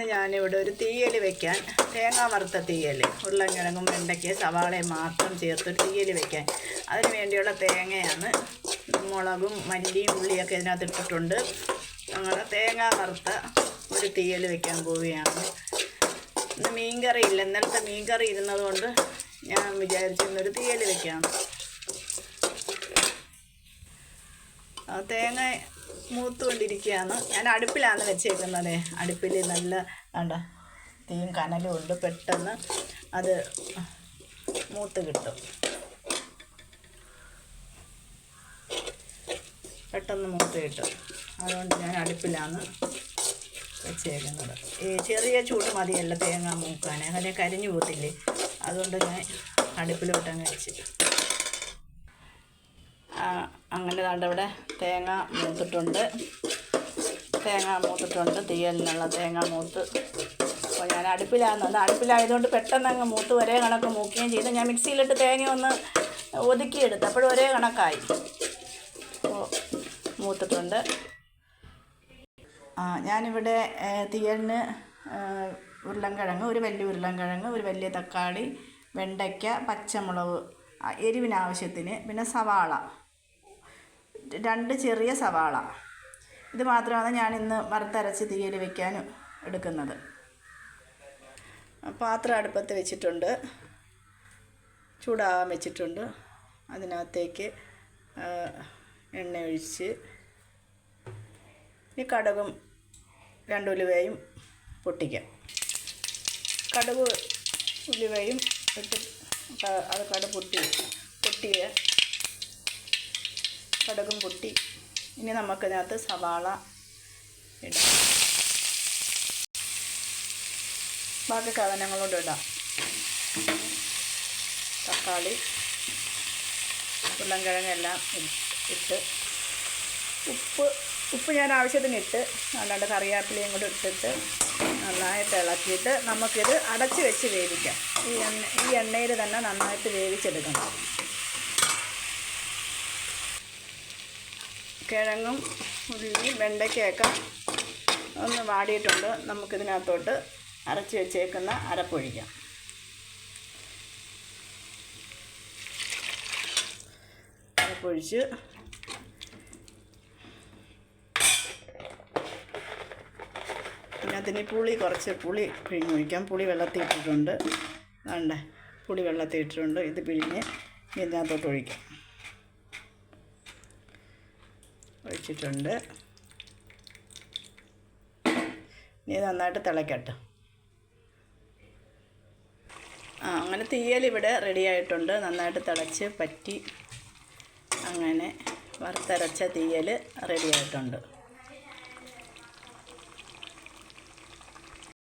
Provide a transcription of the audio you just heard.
ഇന്ന് ഞാനിവിടെ ഒരു തീയൽ വെക്കാൻ തേങ്ങ വറുത്ത തീയൽ ഉരുളക്കിഴങ്ങും വെണ്ടയ്ക്ക് സവാളയും മാത്രം ചേർത്തൊരു തീയൽ വെക്കാൻ. അതിന് വേണ്ടിയുള്ള തേങ്ങയാണ് മുളകും മല്ലിയും ഉള്ളിയൊക്കെ ഇതിനകത്ത് ഇട്ടിട്ടുണ്ട്. അങ്ങനെ തേങ്ങ വറുത്ത ഒരു തീയൽ വെക്കാൻ പോവുകയാണ്. ഇന്ന് മീൻകറി ഇല്ല ഇന്നലത്തെ മീൻകറി ഇരുന്നത് കൊണ്ട് ഞാൻ വിചാരിച്ചു ഇന്നൊരു തീയൽ വെക്കാം. തേങ്ങ മൂത്തുകൊണ്ടിരിക്കുകയാണ്. ഞാൻ അടുപ്പിലാണ് വെച്ചേക്കുന്നത്. അടുപ്പിൽ നല്ല കണ്ട തീയും കനലും ഉണ്ട്. പെട്ടെന്ന് അത് മൂത്ത് കിട്ടും. പെട്ടെന്ന് മൂത്ത് കിട്ടും. അതുകൊണ്ട് ഞാൻ അടുപ്പിലാണ് വെച്ചേക്കുന്നത്. ഈ ചെറിയ ചൂട് മതിയല്ല തേങ്ങ മൂക്കാൻ അങ്ങനെ കരിഞ്ഞു പോത്തില്ലേ അതുകൊണ്ട് ഞാൻ അടുപ്പിലോട്ടങ്ങ് വെച്ച് അങ്ങനെ ഇവിടെ തേങ്ങ മൂത്തിട്ടുണ്ട്. തേങ്ങ മൂത്തിട്ടുണ്ട്. തീയലിനുള്ള തേങ്ങ മൂത്ത്. അപ്പോൾ ഞാൻ അടുപ്പിലാണ് അത് അടുപ്പിലായതുകൊണ്ട് പെട്ടെന്ന് അങ്ങ് മൂത്ത് ഒരേ കണക്ക് മൂക്കുകയും ചെയ്ത്. ഞാൻ മിക്സിയിലിട്ട് തേങ്ങ ഒന്ന് ഒതുക്കിയെടുത്ത്. അപ്പോഴും ഒരേ കണക്കായി. ഓ മൂത്തിട്ടുണ്ട്. ആ ഞാനിവിടെ തീയലിന് ഉരുളൻകിഴങ്ങ് ഒരു വലിയ ഉരുളൻകിഴങ്ങ് ഒരു വലിയ തക്കാളി വെണ്ടയ്ക്ക പച്ചമുളക് എരിവിനാവശ്യത്തിന് പിന്നെ സവാള. രണ്ട് ചെറിയ സവാള. ഇത് മാത്രമാണ് ഞാൻ ഇന്ന് വറുത്തരച്ച് തീയിൽ വെക്കാൻ എടുക്കുന്നത്. പാത്രം അടുപ്പത്ത് വെച്ചിട്ടുണ്ട്. ചൂടാവാൻ വെച്ചിട്ടുണ്ട്. അതിനകത്തേക്ക് എണ്ണ ഒഴിച്ച് ഈ കടുകും രണ്ടുലുവയും പൊട്ടിക്കാം. കടുക് ഉലുവയും ഇട്ട് അത് കട പൊട്ടി പൊട്ടിയ കടുകും പൊട്ടി. ഇനി നമുക്കിതിനകത്ത് സവാള ഇടാം. ബാക്കി കവനങ്ങളോട് ഇടാം. തക്കാളി ഉരുളൻകിഴങ്ങെല്ലാം ഇട്ട്. ഉപ്പ് ഉപ്പ് ഞാൻ ആവശ്യത്തിന് ഇട്ട് അല്ലാണ്ട് കറിവേപ്പിലയും കൂടെ ഇട്ടിട്ട് നന്നായിട്ട് ഇളക്കിയിട്ട് നമുക്കിത് അടച്ച് വെച്ച് വേവിക്കാം. ഈ എണ്ണ ഈ എണ്ണയിൽ തന്നെ നന്നായിട്ട് വേവിച്ചെടുക്കണം. കിഴങ്ങും ഉള്ളിയും വെണ്ടയ്ക്കയൊക്കെ ഒന്ന് വാടിയിട്ടുണ്ട്. നമുക്കിതിനകത്തോട്ട് അരച്ച് വെച്ചേക്കുന്ന അരപ്പൊഴിക്കാം. അരപ്പൊഴിച്ച് അതിന് പുളി കുറച്ച് പുളി പിഴിഞ്ഞ് ഒഴിക്കാം. പുളി വെള്ളത്തിൽ ഇട്ടിട്ടുണ്ട് വേണ്ടേ പുളി വെള്ളത്തിൽ ഇട്ടിട്ടുണ്ട് ഇത് പിഴിഞ്ഞ് ഇതിനകത്തോട്ട് ഒഴിക്കാം. ഒഴിച്ചിട്ടുണ്ട്. ഇനി നന്നായിട്ട് തിളയ്ക്കട്ടെ ആ അങ്ങനെ തീയൽ ഇവിടെ റെഡി ആയിട്ടുണ്ട്. നന്നായിട്ട് തിളച്ച് പറ്റി. അങ്ങനെ വറുത്തരച്ച തീയൽ റെഡി ആയിട്ടുണ്ട്.